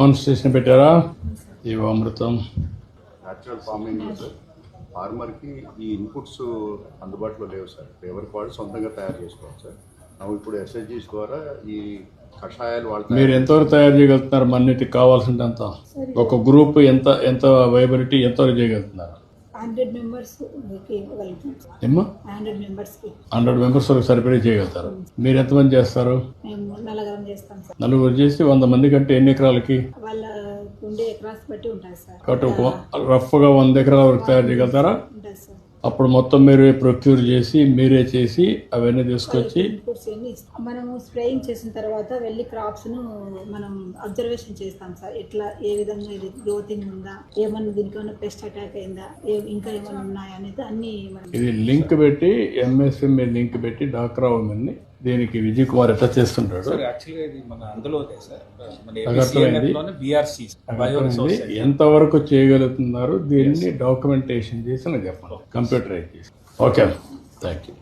Constitution పెట్టారా? జీవామృతం natural farming sir. ఫార్మర్కి ఈ ఇన్పుట్స్ అందుబాటులో లేవు సార్. ఎవరికి వాళ్ళు సొంతంగా తయారు చేసుకోవాలి సార్. ఇప్పుడు ఎస్ఎస్జీస్ ద్వారా ఈ కషాయాలు వాడతారు మీరు ఎంతవరకు తయారు చేయగలుగుతున్నారు? మన్నిటికి కావాల్సినంత. ఒక గ్రూప్ ఎంత ఎంత వైబిలిటీ ఎంతవరకు చేయగలుగుతున్నారు? హండ్రెడ్ మెంబర్స్ హండ్రెడ్ మెంబర్స్కి హండ్రెడ్ మెంబర్స్ వరకు సరిపడే చేయగలుగుతారు. మీరు ఎంతమంది చేస్తారు? నలగరం చేస్తాం సార్. నలుగురు చేసి వంద మంది కంటే ఎన్ని ఎకరాలకి? వాళ్ళ ఉండే ఎకరాస్ బట్టి సార్. కాబట్టి రఫ్గా వంద ఎకరాల వరకు తయారు చేయగలుగుతారా? అప్పుడు మొత్తం మీరే ప్రొక్యూర్ చేసి మీరే చేసి అవన్నీ తీసుకొచ్చి మనము స్ప్రేయింగ్ చేసిన తర్వాత వెళ్ళి క్రాప్స్ను మనం అబ్జర్వేషన్ చేస్తాం సార్. ఎట్లా ఏ విధంగా ఇది గ్రోతింగ్ ఉందా? ఏమన్నా దీనికి ఏమన్నా పెస్ట్ అటాక్ అయిందా? ఏ- ఇంకా ఏమైనా ఉన్నాయా అనేది అన్ని ఇది లింక్ పెట్టి ఎంఎస్ఎంఏ లింక్ పెట్టి డాక్రా ఉమెన్ని దీనికి విజయ్ కుమార్ ఎట్లా చేస్తుంటాడు? ఎంతవరకు చేయగలుగుతున్నారు? దీన్ని డాక్యుమెంటేషన్ చేసి నాకు చెప్పండి. కంప్యూటరైజ్ చేసి. Okay thank you